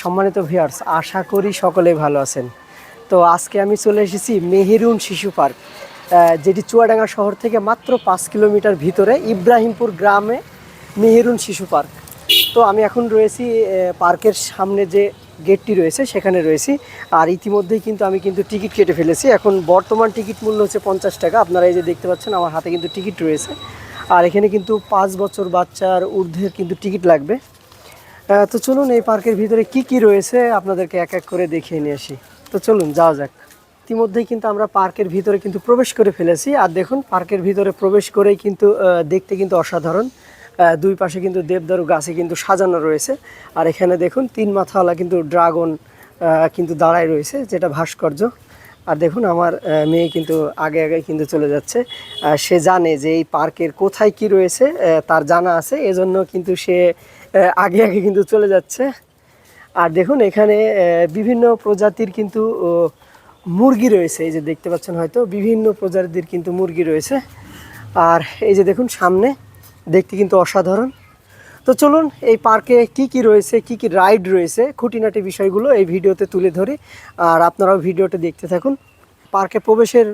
সম্মানিত ভিউয়ার্স আশা করি সকলে ভালো আছেন। তো আজকে আমি চলে এসেছি মেহেরুন শিশু পার্ক যেটি চুয়াডাঙ্গা শহর থেকে মাত্র পাঁচ কিলোমিটার ভিতরে ইব্রাহিমপুর গ্রামে মেহেরুন শিশু পার্ক। তো আমি এখন রয়েছি পার্কের সামনে যে গেটটি রয়েছে, সেখানে রয়েছি। আর ইতিমধ্যেই কিন্তু আমি কিন্তু টিকিট কেটে ফেলেছি। এখন বর্তমান টিকিট মূল্য হচ্ছে পঞ্চাশ টাকা। আপনারা এই যে দেখতে পাচ্ছেন, আমার হাতে কিন্তু টিকিট রয়েছে। আর এখানে কিন্তু পাঁচ বছর বাচ্চার ঊর্ধ্বের কিন্তু টিকিট লাগবে। তো চলুন এই পার্কের ভিতরে কি কি রয়েছে আপনাদেরকে এক এক করে দেখিয়ে নিয়ে আসি। তো চলুন, যাওয়া যাক। ইতিমধ্যেই কিন্তু আমরা পার্কের ভিতরে কিন্তু প্রবেশ করে ফেলেছি। আর দেখুন, পার্কের ভিতরে প্রবেশ করেই কিন্তু দেখতে কিন্তু অসাধারণ। দুই পাশে কিন্তু দেবদারু গাছে কিন্তু সাজানো রয়েছে। আর এখানে দেখুন, তিন মাথাওয়ালা কিন্তু ড্রাগন কিন্তু দাঁড়ায় রয়েছে, যেটা ভাস্কর্য। আর দেখুন, আমার মেয়ে কিন্তু আগে আগে কিন্তু চলে যাচ্ছে। সে জানে যে এই পার্কের কোথায় কি রয়েছে তার জানা আছে। এজন্য কিন্তু সে আগে আগে কিন্তু চলে যাচ্ছে। আর দেখুন, এখানে বিভিন্ন প্রজাতির কিন্তু মুরগি রয়েছে। এই যে দেখতে পাচ্ছেন হয়তো, বিভিন্ন প্রজাতির কিন্তু মুরগি রয়েছে। আর এই যে দেখুন, সামনে দেখতে কিন্তু অসাধারণ। তো চলুন, এই পার্কে কি কি রয়েছে, কি কি রাইড রয়েছে, খুঁটিনাটি বিষয়গুলো এই ভিডিওতে তুলে ধরি। আর আপনারাও ভিডিওটা দেখতে থাকুন। পার্কে প্রবেশের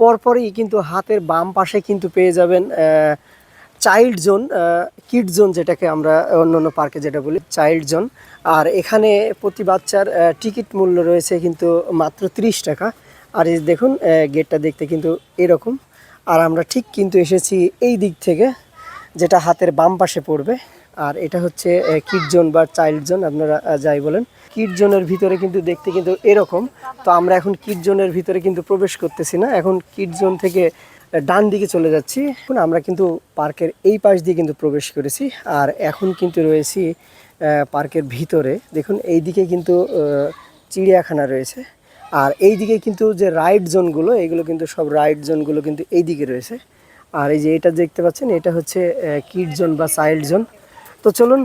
পরপরই কিন্তু হাতের বাম পাশে কিন্তু পেয়ে যাবেন চাইল্ড জোন কিড জোন যেটাকে আমরা অন্য অন্য পার্কে যেটা বলি, চাইল্ড জোন। আর এখানে প্রতি বাচ্চার টিকিট মূল্য রয়েছে কিন্তু মাত্র 30 টাকা। আর এই দেখুন গেটটা দেখতে কিন্তু এরকম। আর আমরা ঠিক কিন্তু এসেছি এই দিক থেকে, যেটা হাতের বাম পাশে পড়বে। আর এটা হচ্ছে কিড জোন বা চাইল্ড জোন, আপনারা যাই বলেন। কিড জোনের ভিতরে কিন্তু দেখতে কিন্তু এরকম। তো আমরা এখন কিড জোনের ভিতরে কিন্তু প্রবেশ করতেছি না। এখন কিড জোন থেকে ডান দিকে চলে যাচ্ছি। এখন আমরা কিন্তু পার্কের এই পাশ দিয়ে কিন্তু প্রবেশ করেছি। আর এখন কিন্তু রয়েছি পার্কের ভিতরে। দেখুন এই দিকে কিন্তু চিড়িয়াখানা রয়েছে। আর এই দিকে কিন্তু যে রাইড জোনগুলো, এগুলো কিন্তু সব রাইড জোনগুলো কিন্তু এই দিকে রয়েছে। আর এই যে এটা দেখতে পাচ্ছেন, এটা হচ্ছে কিড জোন বা চাইল্ড জোন। তো চলুন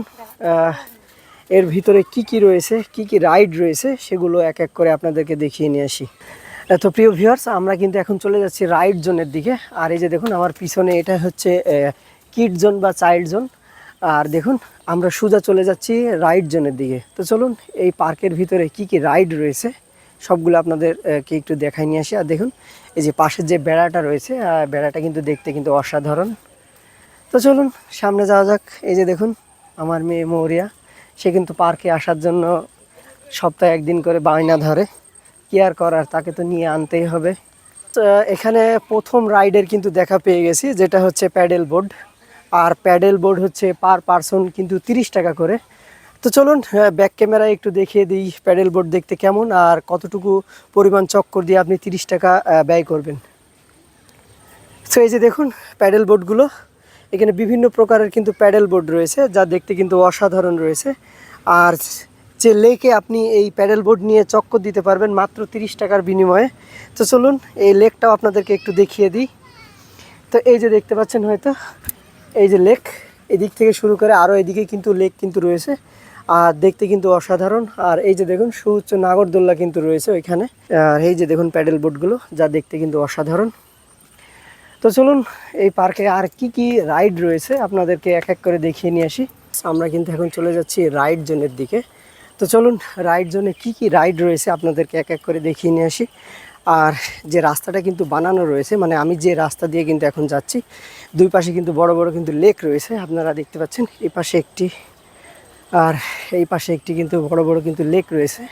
এর ভিতরে কি কি রয়েছে, কি কি রাইড রয়েছে, সেগুলো এক এক করে আপনাদেরকে দেখিয়ে নিয়ে আসি। তো প্রিয় ভিউয়ার্স আমরা কিন্তু এখন চলে যাচ্ছি রাইড জোনের দিকে। আর এই যে দেখুন, আমার পিছনে এটা হচ্ছে কিড জোন বা চাইল্ড জোন আর দেখুন, আমরা সোজা চলে যাচ্ছি রাইড জোনের দিকে। তো চলুন, এই পার্কের ভিতরে কি কি রাইড রয়েছে, সবগুলো আপনাদেরকে একটু দেখাই নিয়ে আসি। আর দেখুন, এই যে পাশের যে বেড়াটা রয়েছে বেড়াটা কিন্তু দেখতে কিন্তু অসাধারণ। তো চলুন, সামনে যাওয়া যাক। এই যে দেখুন, আমার মেয়ে মৌরিয়া, সে কিন্তু পার্কে আসার জন্য সপ্তাহে একদিন করে বায়না ধরে। কি আর করার, তাকে তো নিয়ে আনতেই হবে। এখানে প্রথম রাইডের কিন্তু দেখা পেয়ে গেছি, যেটা হচ্ছে প্যাডেল বোর্ড। আর প্যাডেল বোর্ড হচ্ছে পার পারসন কিন্তু তিরিশ টাকা করে। তো চলুন ব্যাক ক্যামেরায় একটু দেখিয়ে দিই প্যাডেল বোর্ড দেখতে কেমন, আর কতটুকু পরিমাণ চক্কর দিয়ে আপনি তিরিশ টাকা ব্যয় করবেন। তো এই যে দেখুন প্যাডেল বোর্ডগুলো, এখানে বিভিন্ন প্রকারের কিন্তু প্যাডেল বোর্ড রয়েছে, যা দেখতে কিন্তু অসাধারণ রয়েছে। আর যে লেকে আপনি এই প্যাডেল বোর্ড নিয়ে চক্কর দিতে পারবেন মাত্র তিরিশ টাকার বিনিময়ে। তো চলুন, এই লেকটাও আপনাদেরকে একটু দেখিয়ে দিই। তো এই যে দেখতে পাচ্ছেন হয়তো, এই যে লেক, এদিক থেকে শুরু করে আরও এদিকে কিন্তু লেক কিন্তু রয়েছে। আর দেখতে কিন্তু অসাধারণ। আর এই যে দেখুন, সুউচ্চ নাগরদোল্লা কিন্তু রয়েছে ওইখানে। আর এই যে দেখুন প্যাডেল বোর্ডগুলো, যা দেখতে কিন্তু অসাধারণ। তো চলুন, এই পার্কে আর কি কি রাইড রয়েছে আপনাদেরকে এক এক করে দেখিয়ে নিয়ে আসি। আমরা কিন্তু এখন চলে যাচ্ছি রাইড জোনের দিকে। তো চলুন রাইড জোনে কি কি রাইড রয়েছে আপনাদেরকে এক এক করে দেখিয়ে নিয়ে আসি। আর যে রাস্তাটা কিন্তু বানানো রয়েছে মানে আমি যে রাস্তা দিয়ে কিন্তু এখন যাচ্ছি, দুই পাশে কিন্তু বড় বড় কিন্তু লেক রয়েছে, আপনারা দেখতে পাচ্ছেন। এই পাশে একটি, আর এই পাশে একটি কিন্তু বড় বড় কিন্তু লেক রয়েছে।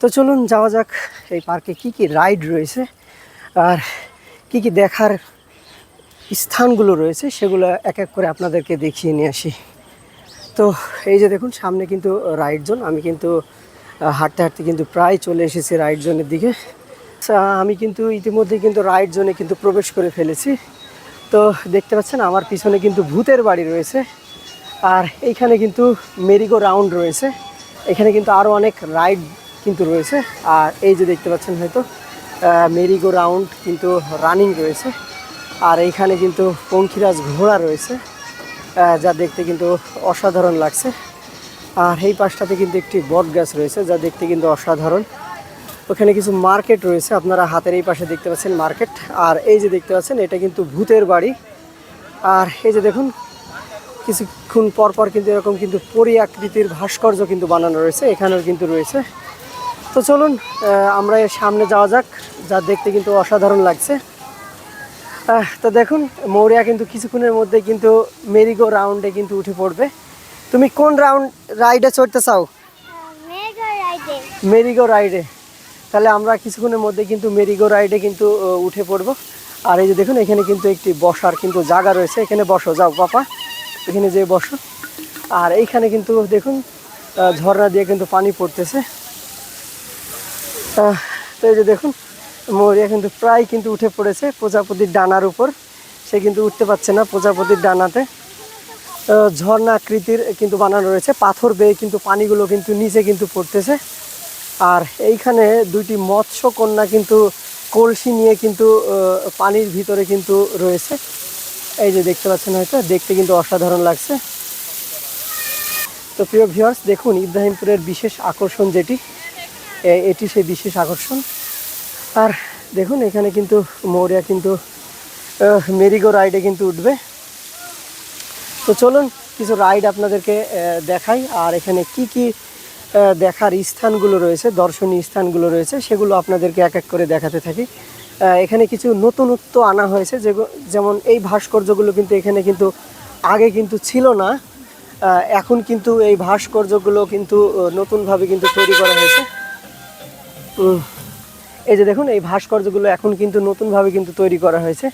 তো চলুন, যাওয়া যাক এই পার্কে কি কি রাইড রয়েছে, আর কি কি দেখার স্থানগুলো রয়েছে, সেগুলো এক এক করে আপনাদেরকে দেখিয়ে নিয়ে আসি। তো এই যে দেখুন সামনে কিন্তু রাইড জোন আমি কিন্তু হাঁটতে হাঁটতে কিন্তু প্রায় চলে এসেছি রাইড জোনের দিকে। আচ্ছা, আমি কিন্তু ইতিমধ্যে কিন্তু রাইড জোনে কিন্তু প্রবেশ করে ফেলেছি। তো দেখতে পাচ্ছেন আমার পিছনে কিন্তু ভূতের বাড়ি রয়েছে। আর এইখানে কিন্তু মেরিগো রাউন্ড রয়েছে। এখানে কিন্তু আরও অনেক রাইড কিন্তু রয়েছে। আর এই যে দেখতে পাচ্ছেন হয়তো মেরিগো রাউন্ড কিন্তু রানিং রয়েছে। আর এইখানে কিন্তু পঙ্খিরাজ ঘোড়া রয়েছে। যা দেখতে কিন্তু অসাধারণ লাগছে। আর এই পাশটাতে কিন্তু একটি বট গাছ রয়েছে, যা দেখতে কিন্তু অসাধারণ। ওখানে কিছু মার্কেট রয়েছে, আপনারা হাতের এই পাশে দেখতে পাচ্ছেন মার্কেট। আর এই যে দেখতে পাচ্ছেন, এটা কিন্তু ভূতের বাড়ি। আর এই যে দেখুন, কিছুক্ষণ পর পর কিন্তু এরকম কিন্তু পরি আকৃতির ভাস্কর্য কিন্তু বানানো রয়েছে, এখানেও কিন্তু রয়েছে। তো চলুন আমরা এর সামনে যাওয়া যাক, যা দেখতে কিন্তু অসাধারণ লাগছে। তো দেখুন মৌরিয়া কিন্তু কিছুক্ষণের মধ্যে কিন্তু মেরিগো রাউন্ডে কিন্তু উঠে পড়বে। তুমি কোন রাউন্ড রাইডে চড়তে চাও? মেরিগো রাইডে তাহলে আমরা কিছুক্ষণের মধ্যে কিন্তু মেরিগো রাইডে কিন্তু উঠে পড়ব। আর এই যে দেখুন এখানে কিন্তু একটি বসার কিন্তু জায়গা রয়েছে। এখানে বসো যাও পাপা এখানে যে বসো। আর এইখানে কিন্তু দেখুন ঝর্ণা দিয়ে কিন্তু পানি পড়তেছে। তো এই যে দেখুন মৌরিয়া কিন্তু প্রায় কিন্তু উঠে পড়েছে প্রজাপতির ডানার উপর। সে কিন্তু উঠতে পারছে না প্রজাপতির ডানাতে। ঝর্ণা আকৃতির কিন্তু বানানো রয়েছে। পাথর বেয়ে কিন্তু পানিগুলো কিন্তু নিচে কিন্তু পড়তেছে। আর এইখানে দুইটি মৎস্য কন্যা কিন্তু কলসি নিয়ে কিন্তু পানির ভিতরে কিন্তু রয়েছে। এই যে দেখতে পাচ্ছেন হয়তো, দেখতে কিন্তু অসাধারণ লাগছে। তো প্রিয় ভিউয়ার্স দেখুন ইব্রাহিমপুরের বিশেষ আকর্ষণ যেটি। এটি সেই বিশেষ আকর্ষণ। আর দেখুন, এখানে কিন্তু মৌরিয়া কিন্তু মেরিগো রাইডে কিন্তু উঠবে। তো চলুন, কিছু রাইড আপনাদেরকে দেখাই। আর এখানে কি কি দেখার স্থানগুলো রয়েছে, দর্শনীয় স্থানগুলো রয়েছে, সেগুলো আপনাদেরকে এক এক করে দেখাতে থাকি। এখানে কিছু নতুনত্ব আনা হয়েছে, যেগু- যেমন এই ভাস্কর্যগুলো কিন্তু এখানে কিন্তু আগে কিন্তু ছিল না। এখন কিন্তু এই ভাস্কর্যগুলো কিন্তু নতুনভাবে কিন্তু তৈরি করা হয়েছে। এই যে দেখুন, এই ভাস্কর্যগুলো এখন কিন্তু নতুনভাবে কিন্তু তৈরি করা হয়েছে।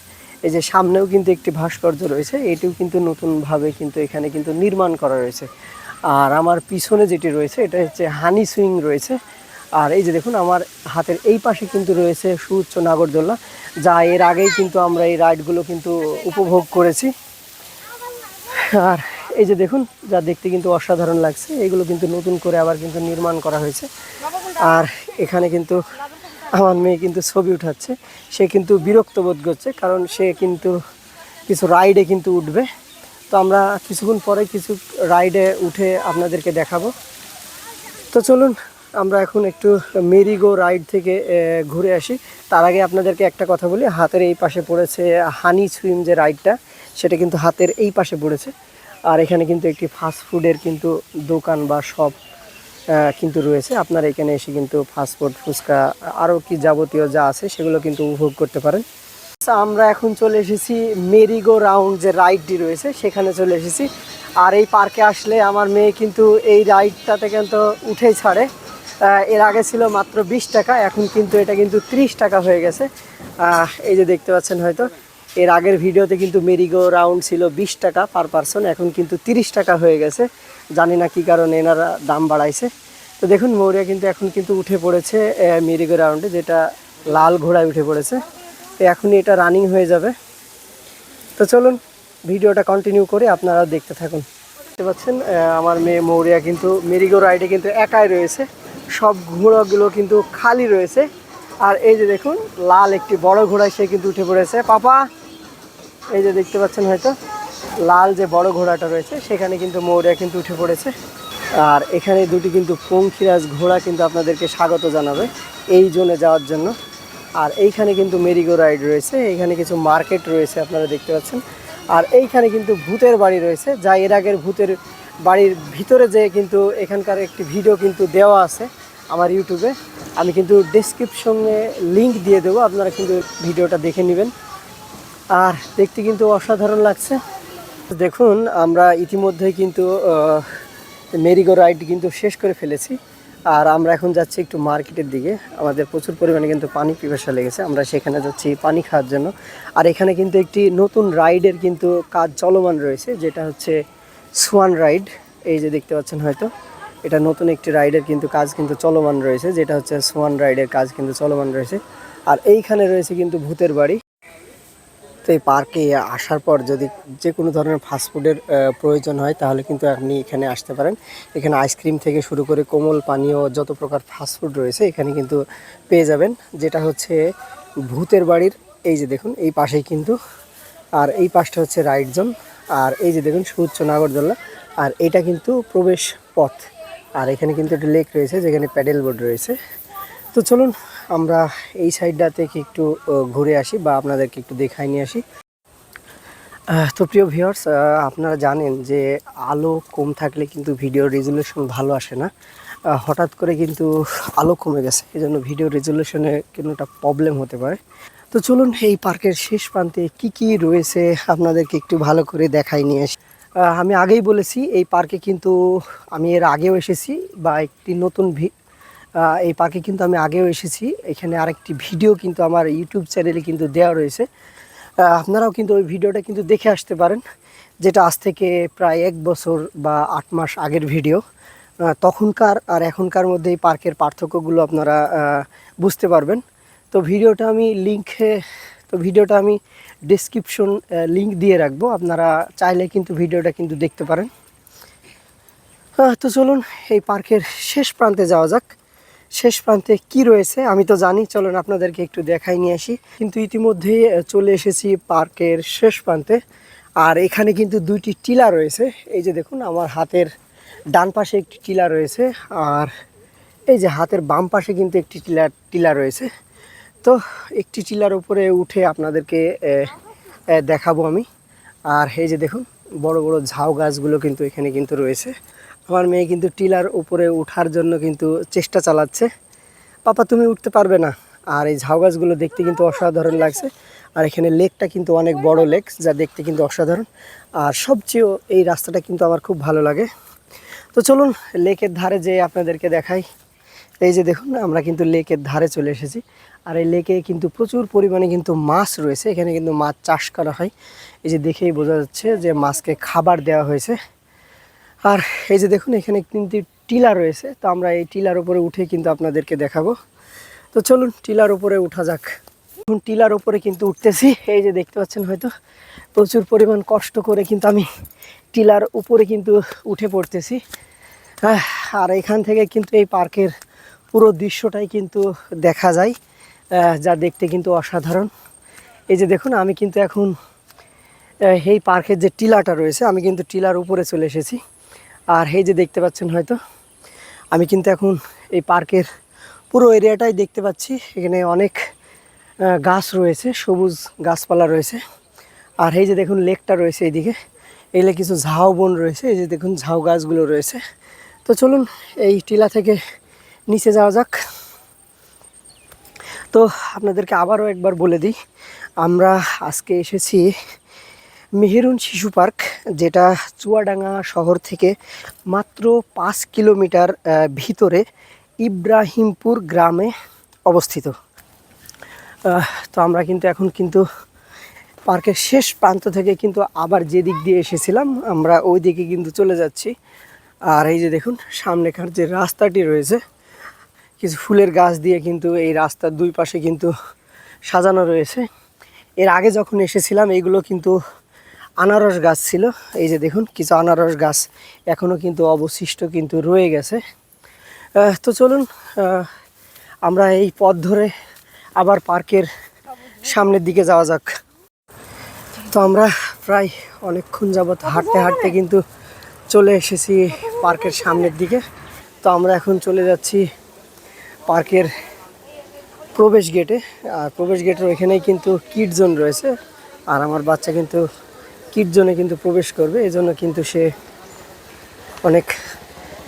এই যে সামনেও কিন্তু একটি ভাস্কর্য রয়েছে, এটিও কিন্তু নতুনভাবে কিন্তু এখানে কিন্তু নির্মাণ করা রয়েছে। আর আমার পিছনে যেটি রয়েছে, এটা হচ্ছে হানি সুইং রয়েছে। আর এই যে দেখুন, আমার হাতের এই পাশে কিন্তু রয়েছে সুউচ্চ নাগরদোল্লা যা এর আগেই কিন্তু আমরা এই রাইডগুলো কিন্তু উপভোগ করেছি। আর এই যে দেখুন, যা দেখতে কিন্তু অসাধারণ লাগছে, এগুলো কিন্তু নতুন করে আবার কিন্তু নির্মাণ করা হয়েছে। আর এখানে কিন্তু আমার মেয়ে কিন্তু ছবি উঠাচ্ছে। সে কিন্তু বিরক্ত বোধ করছে, কারণ সে কিন্তু কিছু রাইডে কিন্তু উঠবে। তো আমরা কিছুক্ষণ পরে কিছু রাইডে উঠে আপনাদেরকে দেখাবো। তো চলুন, আমরা এখন একটু মেরিগো রাইড থেকে ঘুরে আসি। তার আগে আপনাদেরকে একটা কথা বলি, হাতের এই পাশে পড়েছে হানি সুইম যে রাইডটা সেটা কিন্তু হাতের এই পাশে পড়েছে। আর এখানে কিন্তু একটি ফাস্ট ফুডের কিন্তু দোকান বা শপ কিন্তু রয়েছে। আপনারা এখানে এসে কিন্তু ফাস্টফুড ফুচকা আরও কি যাবতীয় যা আছে সেগুলো কিন্তু উপভোগ করতে পারেন। আচ্ছা, আমরা এখন চলে এসেছি মেরিগো রাউন্ড যে রাইডটি রয়েছে সেখানে চলে এসেছি। আর এই পার্কে আসলে আমার মেয়ে কিন্তু এই রাইডটাতে কিন্তু উঠেই ছাড়ে। এর আগে ছিল মাত্র বিশ টাকা এখন কিন্তু এটা কিন্তু ত্রিশ টাকা হয়ে গেছে। এই যে দেখতে পাচ্ছেন হয়তো এর আগের ভিডিওতে কিন্তু মেরিগো রাউন্ড ছিল বিশ টাকা পার পারসন এখন কিন্তু তিরিশ টাকা হয়ে গেছে। জানি না কী কারণে এনারা দাম বাড়াইছে। তো দেখুন মৌরিয়া কিন্তু এখন কিন্তু উঠে পড়েছে মেরিগো রাউন্ডে, যেটা লাল ঘোড়ায় উঠে পড়েছে। তো এখনই এটা রানিং হয়ে যাবে। তো চলুন, ভিডিওটা কন্টিনিউ করে আপনারা দেখতে থাকুন। দেখতে পাচ্ছেন আমার মেয়ে মৌরিয়া কিন্তু মেরিগো রাইডে কিন্তু একাই রয়েছে। সব ঘোড়াগুলো কিন্তু খালি রয়েছে। আর এই যে দেখুন, লাল একটি বড় ঘোড়ায় সে কিন্তু উঠে পড়েছে। পাপা, এই যে দেখতে পাচ্ছেন হয়তো। লাল যে বড় ঘোড়াটা রয়েছে, সেখানে কিন্তু মৌরিয়া কিন্তু উঠে পড়েছে। আর এখানে দুটি কিন্তু পঙ্খিরাজ ঘোড়া কিন্তু আপনাদেরকে স্বাগত জানাবে এই জোনে যাওয়ার জন্য। আর এইখানে কিন্তু মেরিগো রাইড রয়েছে এইখানে কিছু মার্কেট রয়েছে আপনারা দেখতে পাচ্ছেন। আর এইখানে কিন্তু ভূতের বাড়ি রয়েছে, যা এর আগের ভূতের বাড়ির ভিতরে যে কিন্তু এখানকার একটি ভিডিও কিন্তু দেওয়া আছে আমার ইউটিউবে। আমি কিন্তু ডেসক্রিপশনে লিংক দিয়ে দেবো, আপনারা কিন্তু ভিডিওটা দেখে নেবেন। আর দেখতে কিন্তু অসাধারণ লাগছে। দেখুন, আমরা ইতিমধ্যে কিন্তু মেরিগো রাইড কিন্তু শেষ করে ফেলেছি। আর আমরা এখন যাচ্ছি একটু মার্কেটের দিকে। আমাদের প্রচুর পরিমাণে কিন্তু পানি পিপাসা লেগেছে। আমরা সেখানে যাচ্ছি পানি খাওয়ার জন্য। আর এখানে কিন্তু একটি নতুন রাইডের কিন্তু কাজ চলমান রয়েছে, যেটা হচ্ছে সোয়ান রাইড। এই যে দেখতে পাচ্ছেন হয়তো, এটা নতুন একটি রাইডের কিন্তু কাজ কিন্তু চলমান রয়েছে, যেটা হচ্ছে সোয়ান রাইডের কাজ কিন্তু চলমান রয়েছে। আর এইখানে রয়েছে কিন্তু ভূতের বাড়ি। তো এই পার্কে আসার পর যদি যে কোনো ধরনের ফাস্টফুডের প্রয়োজন হয়, তাহলে কিন্তু আপনি এখানে আসতে পারেন। এখানে আইসক্রিম থেকে শুরু করে কোমল পানীয় যত প্রকার ফাস্টফুড রয়েছে, এখানে কিন্তু পেয়ে যাবেন। যেটা হচ্ছে ভূতের বাড়ির, এই যে দেখুন, এই পাশেই কিন্তু, আর এই পাশটা হচ্ছে রাইড জোন আর এই যে দেখুন, সুউচ্চ নাগরদোল্লা আর এটা কিন্তু প্রবেশ পথ। আর এখানে কিন্তু একটা লেক রয়েছে, যেখানে প্যাডেল বোর্ড রয়েছে। তো চলুন আমরা এই সাইডটা থেকে একটু ঘুরে আসি বা আপনাদেরকে একটু দেখাই নিয়ে আসি। তো প্রিয় ভিউয়ার্স আপনারা জানেন যে আলো কম থাকলে কিন্তু ভিডিও রেজুলেশন ভালো আসে না। হঠাৎ করে কিন্তু আলো কমে গেছে এই জন্য ভিডিও রেজুলেশনে কিন্তু একটা প্রবলেম হতে পারে। তো চলুন এই পার্কের শেষ প্রান্তে কি কি রয়েছে আপনাদেরকে একটু ভালো করে দেখাই নিয়ে আসি। আমি আগেই বলেছি, এই পার্কে কিন্তু আমি এর আগেও এসেছি বা একটি নতুন এই পার্কে কিন্তু আমি আগেও এসেছি। এখানে আরেকটি ভিডিও কিন্তু আমার ইউটিউব চ্যানেলে কিন্তু দেওয়া রয়েছে। আপনারাও কিন্তু ওই ভিডিওটা কিন্তু দেখে আসতে পারেন, যেটা আজ থেকে প্রায় এক বছর বা আট মাস আগের ভিডিও তখনকার আর এখনকার মধ্যে এই পার্কের পার্থক্যগুলো আপনারা বুঝতে পারবেন। তো ভিডিওটা আমি লিঙ্কে তো ভিডিওটা আমি ডিসক্রিপশন লিঙ্ক দিয়ে রাখব। আপনারা চাইলে কিন্তু ভিডিওটা কিন্তু দেখতে পারেন। তো চলুন, এই পার্কের শেষ প্রান্তে যাওয়া যাক। শেষ প্রান্তে কি রয়েছে আমি তো জানি চলুন আপনাদেরকে একটু দেখাই নিয়ে আসি। কিন্তু ইতিমধ্যেই আহ, চলে এসেছি পার্কের শেষ প্রান্তে। আর এখানে কিন্তু দুইটি টিলা রয়েছে। এই যে দেখুন আমার হাতের ডান পাশে একটি টিলা রয়েছে আর এই যে হাতের বাম পাশে কিন্তু একটি টিলা টিলা রয়েছে। তো একটি টিলার উপরে উঠে আপনাদেরকে দেখাবো আমি। আর এই যে দেখুন বড় বড় ঝাউ গাছগুলো কিন্তু এখানে কিন্তু রয়েছে। আমার মেয়ে কিন্তু টিলার উপরে ওঠার জন্য কিন্তু চেষ্টা চালাচ্ছে। পাপা, তুমি উঠতে পারবে না। আর এই ঝাউ গাছগুলো দেখতে কিন্তু অসাধারণ লাগছে। আর এখানে লেকটা কিন্তু অনেক বড় লেক, যা দেখতে কিন্তু অসাধারণ। আর সবচেয়েও এই রাস্তাটা কিন্তু আমার খুব ভালো লাগে। তো চলুন, লেকের ধারে যে আপনাদেরকে দেখাই। এই যে দেখুন, আমরা কিন্তু লেকের ধারে চলে এসেছি। আর এই লেকে কিন্তু প্রচুর পরিমাণে কিন্তু মাছ রয়েছে। এখানে কিন্তু মাছ চাষ করা হয়। এই যে দেখেই বোঝা যাচ্ছে যে মাছকে খাবার দেওয়া হয়েছে। আর এই যে দেখুন, এখানে কিন্তু টিলা রয়েছে। তো আমরা এই টিলার উপরে উঠে কিন্তু আপনাদেরকে দেখাবো। তো চলুন, টিলার উপরে উঠা যাক। এখন টিলার উপরে কিন্তু উঠতেছি। এই যে দেখতে পাচ্ছেন হয়তো, প্রচুর পরিমাণ কষ্ট করে কিন্তু আমি টিলার উপরে কিন্তু উঠে পড়তেছি। আর এখান থেকে কিন্তু এই পার্কের পুরো দৃশ্যটাই কিন্তু দেখা যায় যা দেখতে কিন্তু অসাধারণ। এই যে দেখুন, আমি কিন্তু এখন এই পার্কের যে টিলাটা রয়েছে, আমি কিন্তু টিলার উপরে চলে এসেছি। আর এই যে দেখতে পাচ্ছেন হয়তো, আমি কিন্তু এখন এই পার্কের পুরো এরিয়াটাই দেখতে পাচ্ছি। এখানে অনেক গাছ রয়েছে, সবুজ গাছপালা রয়েছে। আর এই যে দেখুন লেকটা রয়েছে এইদিকে। এগুলো কিছু ঝাউ বন রয়েছে, এই যে দেখুন ঝাউ গাছগুলো রয়েছে। তো চলুন এই টিলা থেকে নিচে যাওয়া যাক। তো আপনাদেরকে আবারও একবার বলে দিই, আমরা আজকে এসেছি মেহেরুন শিশু পার্ক, যেটা চুয়াডাঙ্গা শহর থেকে মাত্র পাঁচ কিলোমিটার ভিতরে ইব্রাহিমপুর গ্রামে অবস্থিত। তো আমরা কিন্তু এখন কিন্তু পার্কের শেষ প্রান্ত থেকে কিন্তু আবার যে দিক দিয়ে এসেছিলাম, আমরা ওই দিকে কিন্তু চলে যাচ্ছি। আর এই যে দেখুন, সামনেকার যে রাস্তাটি রয়েছে, কিছু ফুলের গাছ দিয়ে কিন্তু এই রাস্তার দুই পাশে কিন্তু সাজানো রয়েছে। এর আগে যখন এসেছিলাম এইগুলো কিন্তু আনারস গাছ ছিল। এই যে দেখুন, কিছু আনারস গাছ এখনও কিন্তু অবশিষ্ট কিন্তু রয়ে গেছে। তো চলুন আমরা এই পথ ধরে আবার পার্কের সামনের দিকে যাওয়া যাক। তো আমরা প্রায় অনেকক্ষণ যাবৎ হাঁটতে হাঁটতে কিন্তু চলে এসেছি পার্কের সামনের দিকে। তো আমরা এখন চলে যাচ্ছি পার্কের প্রবেশ গেটে আর প্রবেশ গেটের ওইখানেই কিন্তু কিড জোন রয়েছে। আর আমার বাচ্চা কিন্তু কিড জোনে কিন্তু প্রবেশ করবে এই জন্য কিন্তু সে অনেক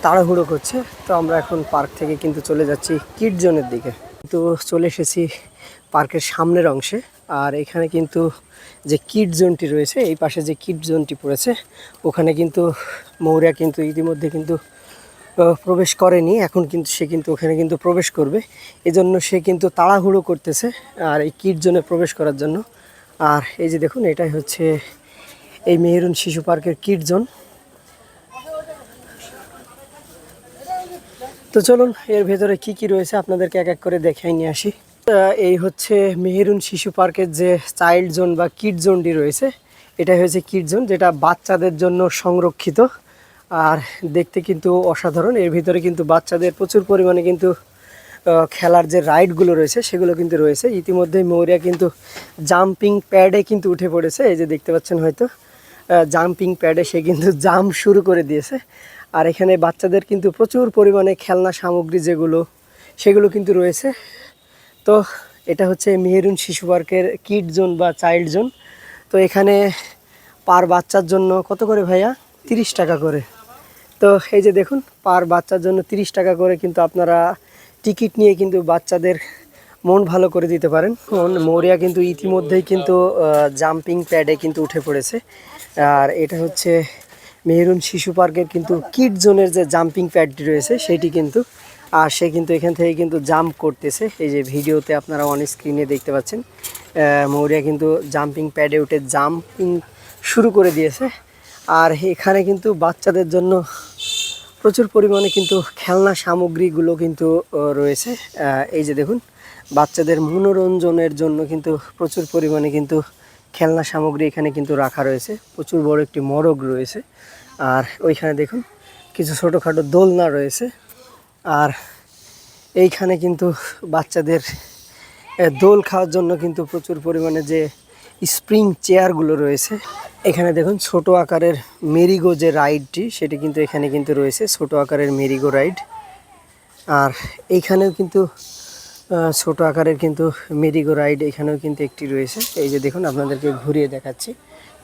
তাড়াহুড়ো করছে। তো আমরা এখন পার্ক থেকে কিন্তু চলে যাচ্ছি কিড জোনের দিকে। তো চলে এসেছি পার্কের সামনের অংশে, আর এখানে কিন্তু যে কিড জোনটি রয়েছে, এই পাশে যে কিড জোনটি পড়েছে, ওখানে কিন্তু মৌরিয়া কিন্তু ইতিমধ্যে কিন্তু প্রবেশ করেনি। এখন কিন্তু সে কিন্তু ওখানে কিন্তু প্রবেশ করবে। এজন্য সে কিন্তু তাড়াহুড়ো করতেছে, আর এই কিড জোনে প্রবেশ করার জন্য। আর এই যে দেখুন, এটাই হচ্ছে এই মেহেরুন শিশু পার্কের কিট জোন। তো চলুন, এর ভেতরে কি কি রয়েছে আপনাদেরকে এক এক করে দেখাই নিয়ে আসি। এই হচ্ছে মেহেরুন শিশু পার্কের যে চাইল্ড জোন বা কিড জোনটি রয়েছে এটা হয়েছে কিড জোন, যেটা বাচ্চাদের জন্য সংরক্ষিত। আর দেখতে কিন্তু অসাধারণ, এর ভিতরে কিন্তু বাচ্চাদের প্রচুর পরিমাণে কিন্তু খেলার যে রাইডগুলো রয়েছে, সেগুলো কিন্তু রয়েছে। ইতিমধ্যে মৌরিয়া কিন্তু জাম্পিং প্যাডে কিন্তু উঠে পড়েছে, এই যে দেখতে পাচ্ছেন হয়তো। জাম্পিং প্যাডে সে কিন্তু জাম্প শুরু করে দিয়েছে। আর এখানে বাচ্চাদের কিন্তু প্রচুর পরিমাণে খেলনা সামগ্রী যেগুলো, সেগুলো কিন্তু রয়েছে। তো এটা হচ্ছে মেহেরুন শিশু পার্কের কিড জোন বা চাইল্ড জোন তো এখানে পার বাচ্চার জন্য কত করে ভাইয়া? তিরিশ টাকা করে। তো এই যে দেখুন, পার বাচ্চার জন্য তিরিশ টাকা করে কিন্তু আপনারা টিকিট নিয়ে কিন্তু বাচ্চাদের মন ভালো করে দিতে পারেন। মৌরিয়া কিন্তু ইতিমধ্যেই কিন্তু জাম্পিং প্যাডে কিন্তু উঠে পড়েছে। আর এটা হচ্ছে মেহরুন শিশু পার্কের কিন্তু কিড জোনের যে জাম্পিং প্যাডটি রয়েছে, সেটি কিন্তু, আর সে কিন্তু এখান থেকে কিন্তু জাম্প করতেছে। এই যে ভিডিওতে আপনারা অন স্ক্রিনে দেখতে পাচ্ছেন মৌরিয়া কিন্তু জাম্পিং প্যাডে উঠে জাম্পিং শুরু করে দিয়েছে। আর এখানে কিন্তু বাচ্চাদের জন্য প্রচুর পরিমাণে কিন্তু খেলনা সামগ্রীগুলো কিন্তু রয়েছে। এই যে দেখুন, বাচ্চাদের মনোরঞ্জনের জন্য কিন্তু প্রচুর পরিমাণে কিন্তু খেলনা সামগ্রী এখানে কিন্তু রাখা রয়েছে। প্রচুর বড় একটি মরগ রয়েছে। আর ওইখানে দেখুন, কিছু ছোটোখাটো দোলনা রয়েছে। আর এইখানে কিন্তু বাচ্চাদের দোল খাওয়ার জন্য কিন্তু প্রচুর পরিমাণে যে স্প্রিং চেয়ারগুলো রয়েছে, এখানে দেখুন ছোট আকারের মেরিগো যে রাইডটি, সেটি কিন্তু এখানে কিন্তু রয়েছে, ছোট আকারের মেরিগো রাইড। আর এইখানেও কিন্তু ছোট আকারের কিন্তু মেরিগো রাইড এখানেও কিন্তু একটি রয়েছে। এই যে দেখুন, আপনাদেরকে ঘুরিয়ে দেখাচ্ছি।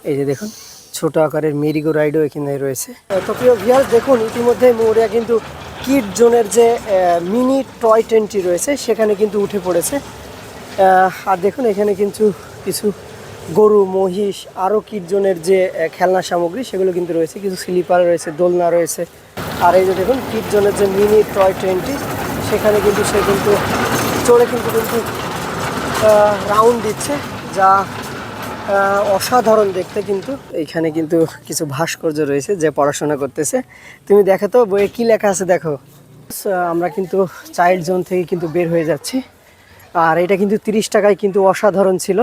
এই যে দেখুন, ছোট আকারের মেরিগো রাইডও এখানে রয়েছে। তো প্রিয় ভিয়ার দেখুন, ইতিমধ্যে মৌরিয়া কিন্তু কিড জোনের যে মিনি টয় ট্রেনটি রয়েছে, সেখানে কিন্তু উঠে পড়েছে। আর দেখুন, এখানে কিন্তু কিছু গরু, মহিষ, আরও কিটজনের যে খেলনা সামগ্রী, সেগুলো কিন্তু রয়েছে। কিছু স্লিপার রয়েছে, দোলনা রয়েছে। আর এই যে দেখুন কিট জোনের যে মিনি টয় ট্রেনটি, সেখানে কিন্তু সে কিন্তু চড়ে কিন্তু কিন্তু রাউন্ড দিচ্ছে, যা অসাধারণ দেখতে কিন্তু। এইখানে কিন্তু কিছু ভাস্কর্য রয়েছে যে পড়াশোনা করতেছে। তুমি দেখো তো, বইয়ে কী লেখা আছে দেখো। আমরা কিন্তু চাইল্ড জোন থেকে কিন্তু বের হয়ে যাচ্ছি। আর এটা কিন্তু তিরিশ টাকায় কিন্তু অসাধারণ ছিল।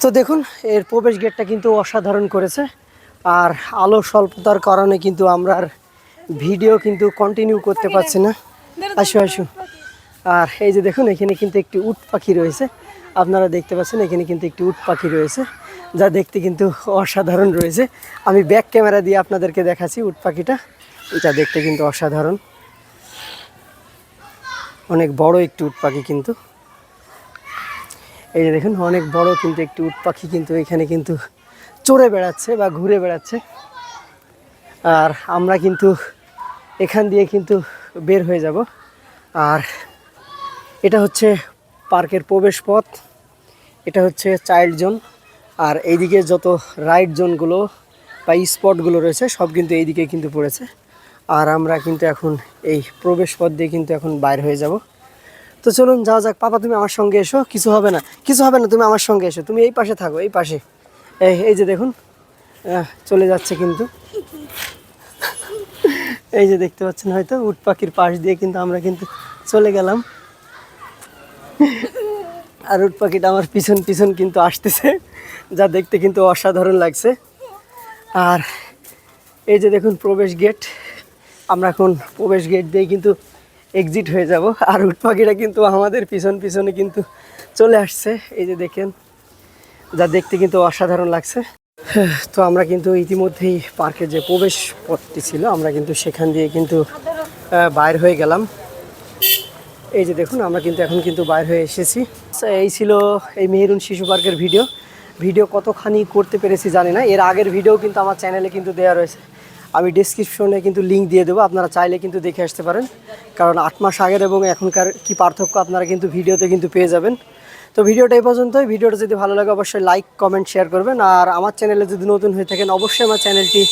তো দেখুন, এর প্রবেশ গেটটা কিন্তু অসাধারণ করেছে। আর আলো স্বল্পতার কারণে কিন্তু আমরা আর ভিডিও কিন্তু কন্টিনিউ করতে পারছি না। আসু আসু। আর এই যে দেখুন, এখানে কিন্তু একটি উট পাখি রয়েছে। আপনারা দেখতে পাচ্ছেন, এখানে কিন্তু একটি উট পাখি রয়েছে, যা দেখতে কিন্তু অসাধারণ রয়েছে। আমি ব্যাক ক্যামেরা দিয়ে আপনাদেরকে দেখাচ্ছি উট পাখিটা। এটা দেখতে কিন্তু অসাধারণ। অনেক বড় একটি উট পাখি কিন্তু। এই যে দেখুন, অনেক বড় কিন্তু একটি উট পাখি কিন্তু এখানে কিন্তু চড়ে বেড়াচ্ছে বা ঘুরে বেড়াচ্ছে। আর আমরা কিন্তু এখান দিয়ে কিন্তু বের হয়ে যাব। আর এটা হচ্ছে পার্কের প্রবেশ পথ এটা হচ্ছে চাইল্ড জোন, আর এইদিকে যত রাইড জোনগুলো বা স্পটগুলো রয়েছে, সব কিন্তু এইদিকে কিন্তু পড়েছে। আর আমরা কিন্তু এখন এই প্রবেশ পথ দিয়ে কিন্তু এখন বাইর হয়ে যাব। তো চলুন, যাওয়া যাক। পাপা, তুমি আমার সঙ্গে এসো। কিছু হবে না। কিছু হবে না, তুমি আমার সঙ্গে এসো। তুমি এই পাশে থাকো, এই পাশে। এই এই যে দেখুন চলে যাচ্ছে কিন্তু। এই যে দেখতে পাচ্ছেন হয়তো, উট পাখির পাশ দিয়ে কিন্তু আমরা কিন্তু চলে গেলাম। আর উট পাখিটা আমার পিছন পিছন কিন্তু আসতেছে, যা দেখতে কিন্তু অসাধারণ লাগছে। আর এই যে দেখুন প্রবেশ গেট, আমরা এখন প্রবেশ গেট দিয়ে কিন্তু এক্সিট হয়ে যাব। আর উট পাখিটা কিন্তু আমাদের পিছন পিছনে কিন্তু চলে আসছে। এই যে দেখেন, যা দেখতে কিন্তু অসাধারণ লাগছে। তো আমরা কিন্তু ইতিমধ্যেই পার্কের যে প্রবেশ পথটি ছিল, আমরা কিন্তু সেখান দিয়ে কিন্তু বাইর হয়ে গেলাম। এই যে দেখুন, আমরা কিন্তু এখন কিন্তু বাইর হয়ে এসেছি। এই ছিল এই মেহেরুন শিশু পার্কের ভিডিও। ভিডিও কতখানি করতে পেরেছি জানি না। এর আগের ভিডিও কিন্তু আমার চ্যানেলে কিন্তু দেওয়া রয়েছে। আমি ডিসক্রিপশনে কিন্তু লিঙ্ক দিয়ে দেবো, আপনারা চাইলে কিন্তু দেখে আসতে পারেন। কারণ আট মাস আগের এবং এখনকার কি পার্থক্য আপনারা কিন্তু ভিডিওতে কিন্তু পেয়ে যাবেন। তো ভিডিওটা এই পর্যন্তই। ভিডিওটা যদি ভালো লাগে, অবশ্যই লাইক কমেন্ট শেয়ার করবেন। আর আমার চ্যানেলে যদি নতুন হয়ে থাকেন, অবশ্যই আমার চ্যানেলটি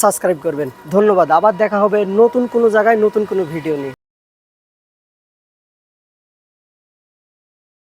সাবস্ক্রাইব করবেন। ধন্যবাদ। আবার দেখা হবে নতুন কোনো জায়গায় নতুন কোনো ভিডিও নিয়ে।